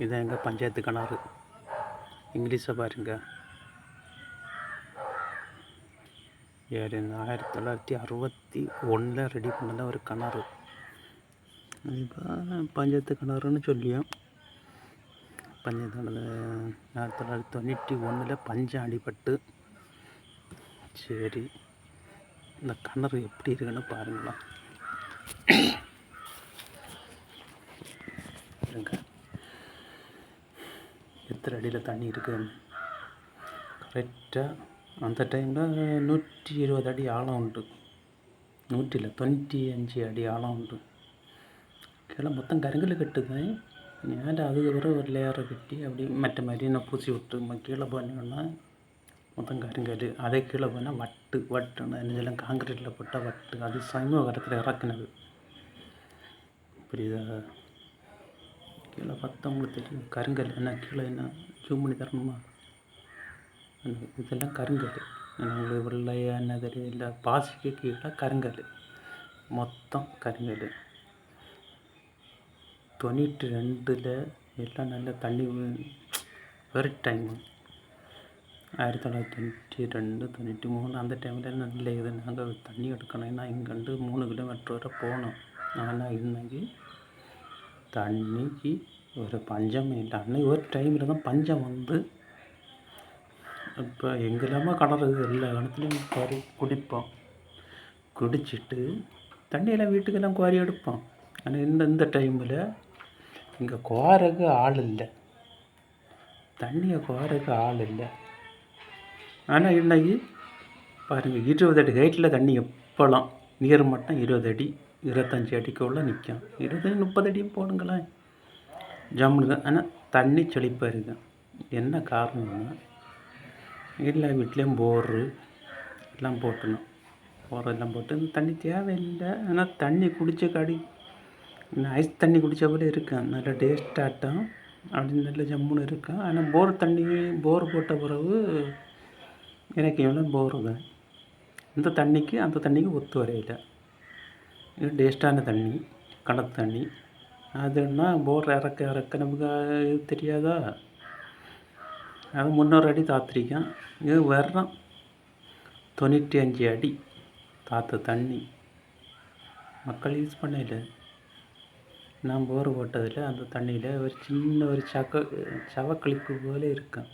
இது எங்கள் பஞ்சாயத்து கிணறு. இங்கிலீஷை பாருங்க. ஏழு ஆயிரத்தி தொள்ளாயிரத்தி அறுபத்தி ஒன்றில் ரெடி பண்ணல ஒரு கிணறு. இப்போ பஞ்சாயத்து கிணறுன்னு சொல்லியும் பஞ்சாயத்து கிணறு ஆயிரத்தி தொள்ளாயிரத்தி தொண்ணூற்றி ஒன்றில் பஞ்சம் அடிபட்டு சரி இந்த கிணறு எப்படி இருக்குன்னு பாருங்களா பாருங்க எத்தனை அடியில் தண்ணி இருக்குதுன்னு கரெக்டாக அந்த டைமில் நூற்றி இருபது அடி ஆழம் உண்டு. நூற்றி இல்லை தொண்ணூற்றி அஞ்சு அடி ஆழம் உண்டு. கீழே மொத்தம் கருங்கல் கட்டுது. மேலே அதுக்கு பிறகு ஒரு லேயரை கட்டி அப்படி மற்ற மாதிரி நான் பூசி விட்டு ம- கீழே போனோன்னா மொத்தம் கருங்கல். அதே கீழே போனால் வட்டு வட்டுன்னு நெஞ்செல்லாம் காங்கிரீட்டில் போட்டால் வட்டு. அது சமீப காலத்தில் இறக்குனது. புரியுதா? கீழே பார்த்தா உங்களுக்கு தெரியும் கருங்கல் என்ன கீழே என்ன ஜூம் பண்ணி தரணுமா? இதெல்லாம் கருங்கல். உங்களுக்கு வெள்ளையா என்ன தெரியும் இல்லை பாசிக்கு கீழே கருங்கல். மொத்தம் கருங்கல். தொண்ணூற்றி ரெண்டில் எல்லாம் நல்ல தண்ணி வெரி டைம் ஆயிரத்தி தொள்ளாயிரத்தி தொண்ணூற்றி ரெண்டு தொண்ணூற்றி மூணு அந்த டைமில் நல்ல இது. நாங்கள் தண்ணி எடுக்கணும்னா இங்கேருந்து மூணு கிலோமீட்டர் வரை போகணும். ஆனால் இன்னைக்கு தண்ணிக்கு ஒரு பஞ்சம் அன்னைக்கு ஒரு டைமில் தான் பஞ்சம் வந்து இப்போ எங்கெல்லாமோ கிணறு எல்லா கிணத்துலையும் குவாரி குடிப்போம். குடிச்சிட்டு தண்ணியெல்லாம் வீட்டுக்கெல்லாம் குவாரி எடுப்போம். ஆனால் இந்த இந்த டைமில் இங்கே குவாரக்கு ஆள் இல்லை. தண்ணியை குவாரக்கு ஆள் இல்லை. ஆனால் இன்னைக்கு பாருங்கள் இருபது அடி ஹைட்டில் தண்ணி எப்போலாம்? நீர் மட்டம் இருபது அடி இருபத்தஞ்சி அடிக்குள்ளே நிற்கும் இருபது முப்பது அடியும் போடுங்களேன். ஜம்முங்க ஆனால் தண்ணி செழிப்பாக இருக்குது என்ன காரணம்னா எல்லா வீட்லேயும் போரு எல்லாம் போட்டணும். போரெல்லாம் போட்டு இந்த தண்ணி தேவையில்லை. ஆனால் தண்ணி குடிச்ச கடி ஐஸ் தண்ணி குடித்த போல இருக்கேன் நல்ல டேஸ்டாட்டம் அப்படின்னு நல்ல ஜம்முன்னு இருக்கேன் ஆனால் போர் தண்ணி போர் போட்ட பிறகு எனக்கு எவ்வளோ போர் தான். இந்த தண்ணிக்கு அந்த தண்ணிக்கு ஒத்து வரையில. இது டேஸ்டான தண்ணி கணக்கு தண்ணி. அதுன்னா போர் இறக்க இறக்க நமக்கு தெரியாதா? அது முந்நூறு அடி தாத்திருக்கேன். இது வர்றோம் தொண்ணூற்றி அஞ்சு அடி. தாத்த தண்ணி. மக்கள் யூஸ் பண்ணல நான் போர் போட்டதில் அந்த தண்ணியில் ஒரு சின்ன ஒரு சக்க சவக்கழிப்பு போல இருக்கும்.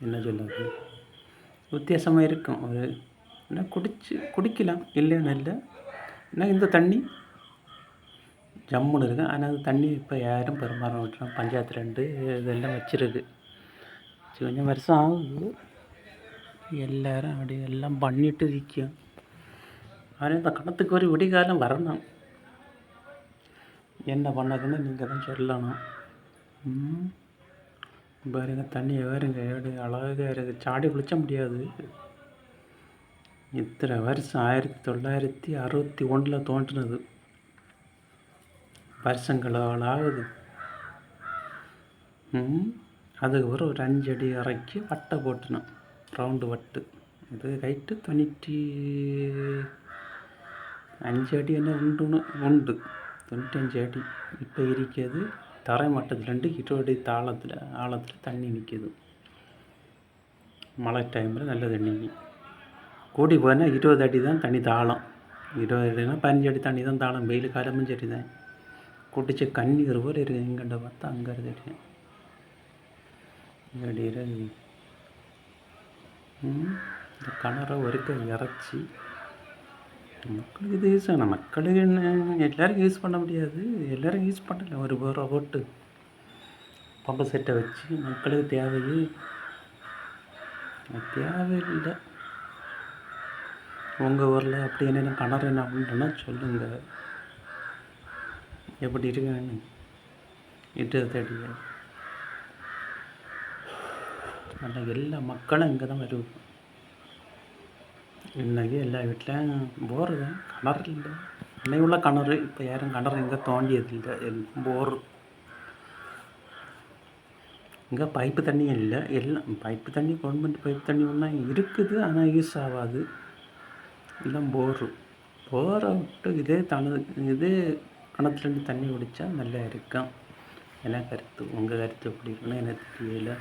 என்ன சொல்லுறது வித்தியாசமாக இருக்கும். ஒரு என்ன குடிச்சு குடிக்கலாம். இல்லைன்னு இல்லை. ஆனால் இந்த தண்ணி? ஜம்முன்னு இருக்கும் ஆனால் அந்த தண்ணி இப்போ யாரும் பெரும்பாலும் விட்டுறோம் பஞ்சாயத்து ரெண்டு இதெல்லாம் வச்சுருக்கு. கொஞ்சம் வருஷம் ஆகுது. எல்லோரும் அப்படி எல்லாம் பண்ணிட்டு நிற்கும் ஆனால் இந்த கணத்துக்கு ஒரு விடிகாலம் வரணும். என்ன பண்ணதுன்னு நீங்கள் தான் சொல்லணும். ம். பாருங்க தண்ணி வேறுங்க எப்படி அழகாக இருக்குது சாடி குளிச்ச முடியாது. இத்தனை வருஷம் ஆயிரத்தி தொள்ளாயிரத்தி அறுபத்தி ஒன்றில் தோன்றினது. வருஷங்களால் ஆகுது ம் அதுக்கு பிறகு ஒரு அஞ்சு அடி இறக்கி வட்டை போட்டணும் ரவுண்டு வட்டு. அது ரைட்டு தொண்ணூற்றி அஞ்சு அடி என்ன உண்டுன்னு உண்டு தொண்ணூற்றி அஞ்சு அடி. இப்போ இருக்கிறது தரை மட்டத்துலேருந்து இருபது தாளத்தில் ஆழத்தில் தண்ணி நிற்கிது மழை டைமில் நல்ல தண்ணி. கூடி போனால் இருபது அடி தான் தண்ணி தாளம். இருபது அடினா பதினஞ்சு அடி தண்ணி தான் தாளம். வெயில் காலமும் சரி தான் குடிச்ச கண்ணீர் போல இருக்குது எங்கிட்ட பார்த்தா அங்கே இருக்கு இடையில ம், இந்த கிணற ஒருக்க இறச்சி. மக்களுக்கு இது யூஸ் ஆனால் மக்களுக்கு என்ன? எல்லாருக்கும் யூஸ் பண்ண முடியாது. எல்லாரும் யூஸ் பண்ணல. ஒரு பேரை போட்டு பம்பு செட்டை வச்சு மக்களுக்கு தேவையே தேவையில்லை. உங்கள் ஊரில் அப்படி என்னென்ன கிணறு என்ன அப்படின்னா சொல்லுங்கள் எப்படி இருக்கான்னு இட்டு தேர்ட்டி ஆனால் எல்லா மக்களும் இங்கே தான் வருவோம் இன்றைக்கி எல்லா வீட்டிலையும் போர் தான். கிணறு இல்லை. அன்னைக்கு உள்ள கிணறு இப்போ யாரும் கிணறு இங்கே தோண்டியது இல்லை. எல்லாம் போர் இங்கே பைப்பு தண்ணி இல்லை. எல்லாம் பைப்பு தண்ணி கவர்மெண்ட் பைப்பு தண்ணி ஒன்றா இருக்குது ஆனால் யூஸ் ஆகாது. எல்லாம் போரு போரை விட்டு இதே தனது இதே கிணத்துலேருந்து தண்ணி குடித்தா நல்லா இருக்கும். என்ன கருத்து? உங்கள் கருத்து எப்படி இருக்குன்னு எனக்கு தெரியல.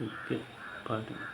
இருக்குது பாருங்கள்